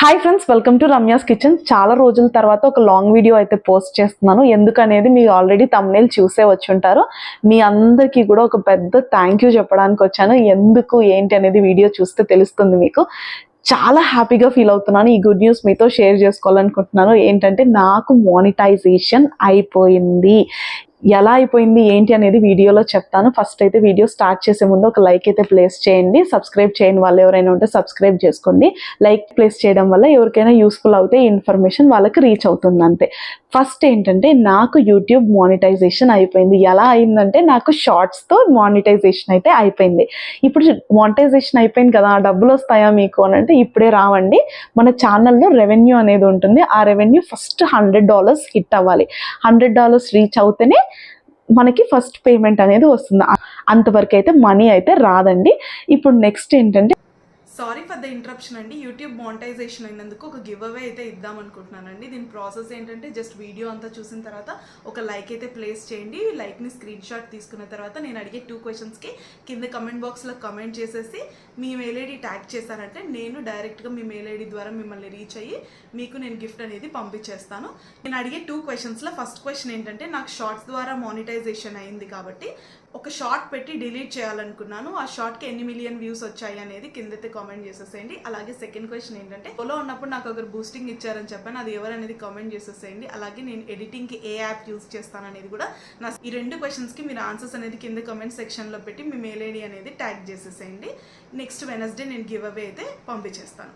Hi friends welcome to Ramya's kitchen చాలా రోజుల తర్వాత ఒక లాంగ్ వీడియో అయితే పోస్ట్ చేస్తున్నాను. ఎందుకనేది మీరు ఆల్రెడీ తమ్నేల్ చూసే వచ్చి ఉంటారు. మీ అందరికీ కూడా ఒక పెద్ద థ్యాంక్ యూ చెప్పడానికి వచ్చాను. ఎందుకు ఏంటి అనేది వీడియో చూస్తే తెలుస్తుంది మీకు. చాలా హ్యాపీగా ఫీల్ అవుతున్నాను. ఈ గుడ్ న్యూస్ మీతో షేర్ చేసుకోవాలనుకుంటున్నాను. ఏంటంటే నాకు మానిటైజేషన్ అయిపోయింది. ఎలా అయిపోయింది ఏంటి అనేది వీడియోలో చెప్తాను. ఫస్ట్ అయితే వీడియో స్టార్ట్ చేసే ముందు ఒక లైక్ అయితే ప్లేస్ చేయండి. సబ్స్క్రైబ్ చేయని వాళ్ళు ఎవరైనా ఉంటే సబ్స్క్రైబ్ చేసుకోండి. లైక్ ప్లేస్ చేయడం వల్ల ఎవరికైనా యూస్ఫుల్ అవుతే ఇన్ఫర్మేషన్ వాళ్ళకి రీచ్ అవుతుంది అంతే. ఫస్ట్ ఏంటంటే నాకు యూట్యూబ్ మానిటైజేషన్ అయిపోయింది. ఎలా అయిందంటే నాకు షార్ట్స్తో మానిటైజేషన్ అయితే అయిపోయింది. ఇప్పుడు మానిటైజేషన్ అయిపోయింది కదా డబ్బులు వస్తాయా మీకు అని అంటే ఇప్పుడే రావండి. మన ఛానల్లో రెవెన్యూ అనేది ఉంటుంది. ఆ revenue first hundred dollars hit అవ్వాలి. హండ్రెడ్ డాలర్స్ రీచ్ అవుతేనే మనకి ఫస్ట్ పేమెంట్ అనేది వస్తుంది. అంతవరకు అయితే మనీ అయితే రాదండి. ఇప్పుడు నెక్స్ట్ ఏంటంటే సారీ ఫర్ ద ఇంటరప్షన్ అండి. యూట్యూబ్ మానిటైజేషన్ అయినందుకు ఒక గివ్ అవే అయితే ఇద్దాం అనుకుంటున్నానండి. దీని ప్రాసెస్ ఏంటంటే జస్ట్ వీడియో అంతా చూసిన తర్వాత ఒక లైక్ అయితే ప్లేస్ చేయండి. లైక్ని స్క్రీన్ షాట్ తీసుకున్న తర్వాత నేను అడిగే టూ క్వశ్చన్స్కి కింద కమెంట్ బాక్స్లో కమెంట్ చేసేసి మీ మెయిల్ ఐడి ట్యాగ్ చేశారంటే నేను డైరెక్ట్గా మీ మెయిల్ ఐడి ద్వారా మిమ్మల్ని రీచ్ అయ్యి మీకు నేను గిఫ్ట్ అనేది పంపించేస్తాను. నేను అడిగే టూ క్వశ్చన్స్లో ఫస్ట్ క్వశ్చన్ ఏంటంటే నాకు షార్ట్స్ ద్వారా మానిటైజేషన్ అయింది కాబట్టి ఒక షార్ట్ పెట్టి డిలీట్ చేయాలనుకున్నాను. ఆ షార్ట్కి ఎన్ని మిలియన్ వ్యూస్ వచ్చాయి అనేది కిందైతే కామెంట్ చేసేసేయండి. అలాగే సెకండ్ క్వశ్చన్ ఏంటంటే ఫోలో ఉన్నప్పుడు నాకు ఒకరు బూస్టింగ్ ఇచ్చారని చెప్పాను. అది ఎవరనేది కామెంట్ చేసేసేయండి. అలాగే నేను ఎడిటింగ్కి ఏ యాప్ యూస్ చేస్తాను అనేది కూడా నా ఈ రెండు క్వశ్చన్స్కి మీరు ఆన్సర్స్ అనేది కింద కామెంట్ సెక్షన్లో పెట్టి మీ మెయిల్ ఐడి అనేది ట్యాగ్ చేసేసేయండి. నెక్స్ట్ వెనస్డే నేను గివ్ అవే అయితే పంపించేస్తాను.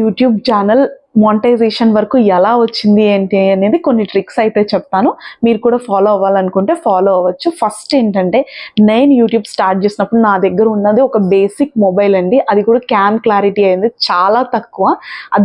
యూట్యూబ్ ఛానల్ మానిటైజేషన్ వరకు ఎలా వచ్చింది ఏంటి అనేది కొన్ని ట్రిక్స్ అయితే చెప్తాను. మీరు కూడా ఫాలో అవ్వాలనుకుంటే ఫాలో అవ్వచ్చు. ఫస్ట్ ఏంటంటే నేను యూట్యూబ్ స్టార్ట్ చేసినప్పుడు నా దగ్గర ఉన్నది ఒక బేసిక్ మొబైల్ అండి. అది కూడా క్యామ్ క్లారిటీ అయింది. చాలా తక్కువ.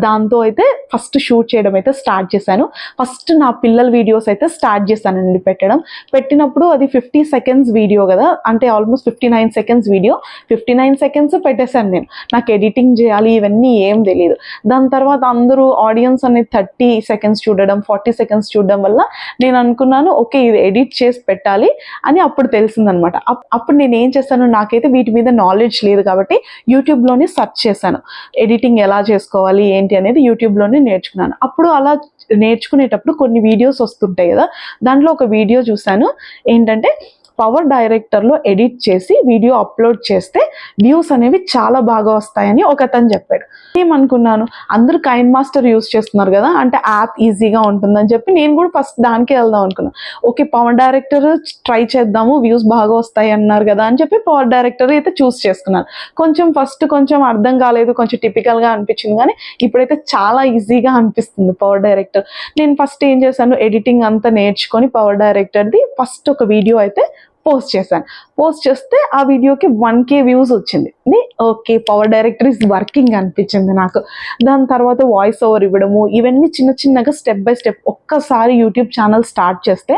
దాంతో అయితే ఫస్ట్ షూట్ చేయడం అయితే స్టార్ట్ చేశాను. ఫస్ట్ నా పిల్లల వీడియోస్ అయితే స్టార్ట్ చేశానండి పెట్టడం. పెట్టినప్పుడు అది ఫిఫ్టీ సెకండ్స్ వీడియో కదా. అంటే almost fifty nine seconds video fifty nine seconds పెట్టేశాను నేను. నాకు ఎడిటింగ్ చేయాలి ఇవన్నీ ఏం తెలియదు దాని తర్వాత అందరూ ఆడియన్స్ అనేది థర్టీ సెకండ్స్ చూడడం ఫార్టీ సెకండ్స్ చూడడం వల్ల నేను అనుకున్నాను ఓకే ఇది ఎడిట్ చేసి పెట్టాలి అని అప్పుడు తెలిసిందనమాట. అప్- అప్పుడు నేను ఏం చేస్తాను నాకైతే వీటి మీద నాలెడ్జ్ లేదు కాబట్టి యూట్యూబ్లోనే సెర్చ్ చేశాను. ఎడిటింగ్ ఎలా చేసుకోవాలి ఏంటి అనేది యూట్యూబ్లోనే నేర్చుకున్నాను. అప్పుడు అలా నేర్చుకునేటప్పుడు కొన్ని వీడియోస్ వస్తుంటాయి కదా దాంట్లో ఒక వీడియో చూశాను. ఏంటంటే పవర్ డైరెక్టర్లో ఎడిట్ చేసి వీడియో అప్లోడ్ చేస్తే వ్యూస్ అనేవి చాలా బాగా వస్తాయని ఒక అతను చెప్పాడు. ఏమనుకున్నాను? అందరూ కైన్ మాస్టర్ యూస్ చేస్తున్నారు కదా అంటే యాప్ ఈజీగా ఉంటుందని చెప్పి నేను కూడా ఫస్ట్ దానికే వెళ్దాం అనుకున్నాను ఓకే పవర్ డైరెక్టర్ ట్రై చేద్దాము వ్యూస్ బాగా వస్తాయి అన్నారు కదా అని చెప్పి పవర్ డైరెక్టర్ అయితే చూస్ చేసుకున్నాను. కొంచెం ఫస్ట్ కొంచెం అర్థం కాలేదు కొంచెం టిపికల్గా అనిపించింది కానీ ఇప్పుడైతే చాలా ఈజీగా అనిపిస్తుంది పవర్ డైరెక్టర్ నేను ఫస్ట్ ఏం చేశాను? ఎడిటింగ్ అంతా నేర్చుకొని పవర్ డైరెక్టర్ది ఫస్ట్ ఒక వీడియో అయితే పోస్ట్ చేశాను. పోస్ట్ చేస్తే ఆ వీడియోకి వన్ కే వ్యూస్ వచ్చింది. Okay power director is working అనిపించింది నాకు. దాని తర్వాత వాయిస్ ఓవర్ ఇవ్వడము ఇవన్నీ చిన్న చిన్నగా స్టెప్ బై స్టెప్ ఒక్కసారి యూట్యూబ్ ఛానల్ స్టార్ట్ చేస్తే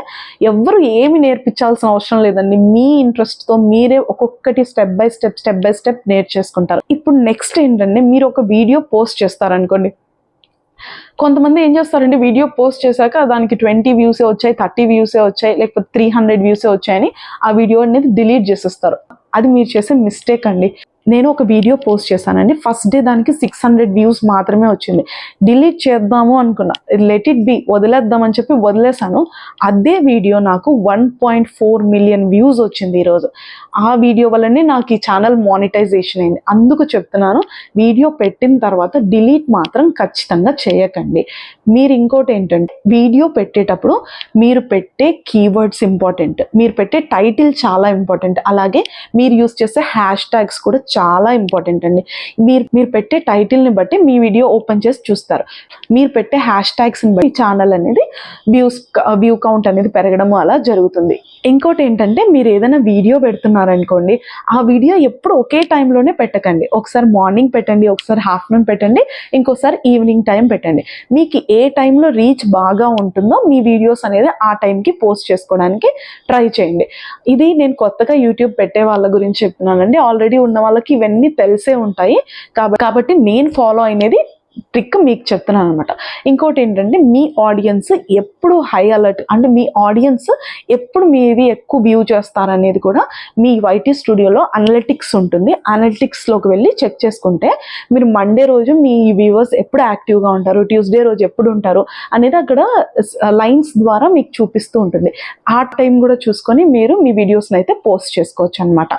ఎవ్వరు ఏమి నేర్పించాల్సిన అవసరం లేదండి. మీ ఇంట్రెస్ట్తో మీరే ఒక్కొక్కటి step by step step by step నేర్చేసుకుంటారు. ఇప్పుడు నెక్స్ట్ ఏంటంటే మీరు ఒక వీడియో పోస్ట్ చేస్తారనుకోండి. కొంతమంది ఏం చేస్తారంటే వీడియో పోస్ట్ చేశాక దానికి ట్వంటీ వ్యూసే వచ్చాయి థర్టీ వ్యూసే వచ్చాయి లేకపోతే త్రీ హండ్రెడ్ వ్యూసే వచ్చాయని ఆ వీడియో అనేది డిలీట్ చేసేస్తారు. అది మీరు చేసే మిస్టేక్ అండి. నేను ఒక వీడియో పోస్ట్ చేశానండి. ఫస్ట్ డే దానికి సిక్స్ హండ్రెడ్ వ్యూస్ మాత్రమే వచ్చింది. డిలీట్ చేద్దాము అనుకున్నా. లెట్ ఇట్ బి వదిలేద్దామని చెప్పి వదిలేశాను. అదే వీడియో నాకు one point four million views వచ్చింది ఈరోజు. ఆ వీడియో వల్లనే నాకు ఈ ఛానల్ మానిటైజేషన్ అయింది. అందుకు చెప్తున్నాను వీడియో పెట్టిన తర్వాత డిలీట్ మాత్రం ఖచ్చితంగా చేయకండి. మీరు ఇంకోటి ఏంటంటే వీడియో పెట్టేటప్పుడు మీరు పెట్టే కీవర్డ్స్ ఇంపార్టెంట్ మీరు పెట్టే టైటిల్ చాలా ఇంపార్టెంట్ అలాగే మీరు యూస్ చేసే హ్యాష్ ట్యాగ్స్ కూడా చాలా ఇంపార్టెంట్ అండి. మీరు మీరు పెట్టే టైటిల్ని బట్టి మీ వీడియో ఓపెన్ చేసి చూస్తారు. మీరు పెట్టే హ్యాష్ ట్యాగ్స్ని బట్టి ఛానల్ అనేది వ్యూస్ వ్యూ కౌంట్ అనేది పెరగడం అలా జరుగుతుంది. ఇంకోటి ఏంటంటే మీరు ఏదైనా వీడియో పెడుతున్నారు పెడుతున్నారనుకోండి ఆ వీడియో ఎప్పుడు ఒకే టైంలోనే పెట్టకండి. ఒకసారి మార్నింగ్ పెట్టండి ఒకసారి ఆఫ్టర్నూన్ పెట్టండి ఇంకోసారి ఈవినింగ్ టైం పెట్టండి. మీకు ఏ టైంలో రీచ్ బాగా ఉంటుందో మీ వీడియోస్ అనేది ఆ టైంకి పోస్ట్ చేసుకోవడానికి ట్రై చేయండి. ఇది నేను కొత్తగా యూట్యూబ్ పెట్టే వాళ్ళ గురించి చెప్తున్నానండి. ఆల్రెడీ ఉన్న వాళ్ళకి ఇవన్నీ తెలిసే ఉంటాయి. కాబట్టి కాబట్టి నేను ఫాలో అయినది ట్రిక్ మీకు చెప్తున్నాను అనమాట ఇంకోటి ఏంటంటే మీ ఆడియన్స్ ఎప్పుడు హై అలర్ట్ అంటే మీ ఆడియన్స్ ఎప్పుడు మీది ఎక్కువ వ్యూ చేస్తారనేది కూడా మీ వైటీ స్టూడియోలో అనలిటిక్స్ ఉంటుంది. అనలిటిక్స్లోకి వెళ్ళి చెక్ చేసుకుంటే మీరు మండే రోజు మీ వ్యూవర్స్ ఎప్పుడు యాక్టివ్గా ఉంటారు ట్యూస్డే రోజు ఎప్పుడు ఉంటారు అనేది అక్కడ లైన్స్ ద్వారా మీకు చూపిస్తూ ఉంటుంది. ఆ టైం కూడా చూసుకొని మీరు మీ వీడియోస్ని అయితే పోస్ట్ చేసుకోవచ్చు అనమాట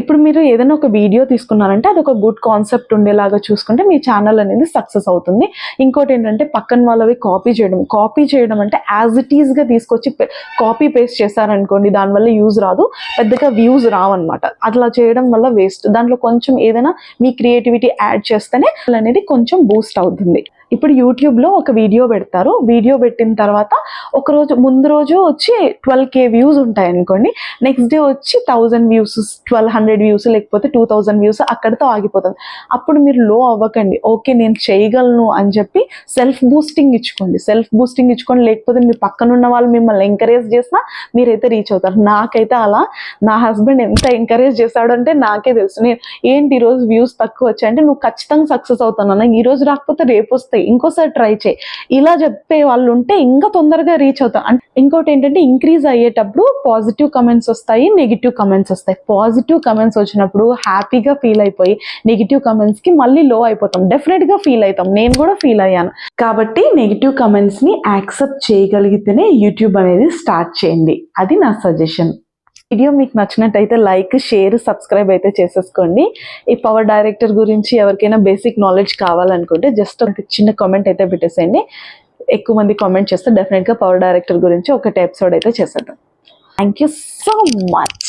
ఇప్పుడు మీరు ఏదైనా ఒక వీడియో తీసుకున్నారంటే అది ఒక గుడ్ కాన్సెప్ట్ ఉండేలాగా చూసుకుంటే మీ ఛానల్ అనేది సక్సెస్ అవుతుంది. ఇంకోటి ఏంటంటే పక్కన వాళ్ళవి కాపీ చేయడం. కాపీ చేయడం అంటే యాజ్ ఇట్ ఈస్గా తీసుకొచ్చి కాపీ పేస్ట్ చేశారనుకోండి దానివల్ల యూజ్ రాదు. పెద్దగా వ్యూస్ రావన్నమాట. అట్లా చేయడం వల్ల వేస్ట్ దాంట్లో కొంచెం ఏదైనా మీ క్రియేటివిటీ యాడ్ చేస్తేనే అనేది కొంచెం బూస్ట్ అవుతుంది. ఇప్పుడు యూట్యూబ్లో ఒక వీడియో పెడతారు. వీడియో పెట్టిన తర్వాత ఒక రోజు ముందు రోజు వచ్చి ట్వెల్వ్ కే వ్యూస్ ఉంటాయి అనుకోండి. నెక్స్ట్ డే వచ్చి thousand views twelve hundred views లేకపోతే టూ థౌజండ్ వ్యూస్ అక్కడితో ఆగిపోతుంది. అప్పుడు మీరు లో అవ్వకండి. ఓకే నేను చేయగలను అని చెప్పి సెల్ఫ్ బూస్టింగ్ ఇచ్చుకోండి. సెల్ఫ్ బూస్టింగ్ ఇచ్చుకోండి. లేకపోతే మీ పక్కన ఉన్న వాళ్ళు మిమ్మల్ని ఎంకరేజ్ చేసినా మీరైతే రీచ్ అవుతారు. నాకైతే అలా. నా హస్బెండ్ ఎంత ఎంకరేజ్ చేశాడు అంటే నాకే తెలుసు. నేను ఏంటి ఈరోజు వ్యూస్ తక్కువ వచ్చాయంటే నువ్వు ఖచ్చితంగా సక్సెస్ అవుతాను అన్న ఈ రోజు రాకపోతే రేపు వస్తాయి. ఇంకోసారి ట్రై చేయి. ఇలా చెప్పే వాళ్ళు ఉంటే ఇంకా తొందరగా రీచ్ అవుతాం. అంటే ఇంకోటి ఏంటంటే ఇంక్రీజ్ అయ్యేటప్పుడు పాజిటివ్ కమెంట్స్ వస్తాయి నెగిటివ్ కమెంట్స్ వస్తాయి. పాజిటివ్ కమెంట్స్ వచ్చినప్పుడు హ్యాపీగా ఫీల్ అయిపోయి నెగిటివ్ కమెంట్స్కి మళ్ళీ లో అయిపోతాం. డెఫినెట్గా ఫీల్ అవుతాం. నేను కూడా ఫీల్ అయ్యాను. కాబట్టి నెగిటివ్ కమెంట్స్ని యాక్సెప్ట్ చేయగలిగితేనే యూట్యూబ్ అనేది స్టార్ట్ చేయండి. అది నా సజెషన్ వీడియో మీకు నచ్చినట్టయితే లైక్ షేర్ సబ్స్క్రైబ్ అయితే చేసేసుకోండి. ఈ పవర్ డైరెక్టర్ గురించి ఎవరికైనా బేసిక్ నాలెడ్జ్ కావాలనుకుంటే జస్ట్ ఒక చిన్న కామెంట్ అయితే పెట్టేసేయండి. ఎక్కువ మంది కామెంట్ చేస్తే డెఫినెట్గా పవర్ డైరెక్టర్ గురించి ఒకటి ఎపిసోడ్ అయితే చేసేద్దాం. Thank you so much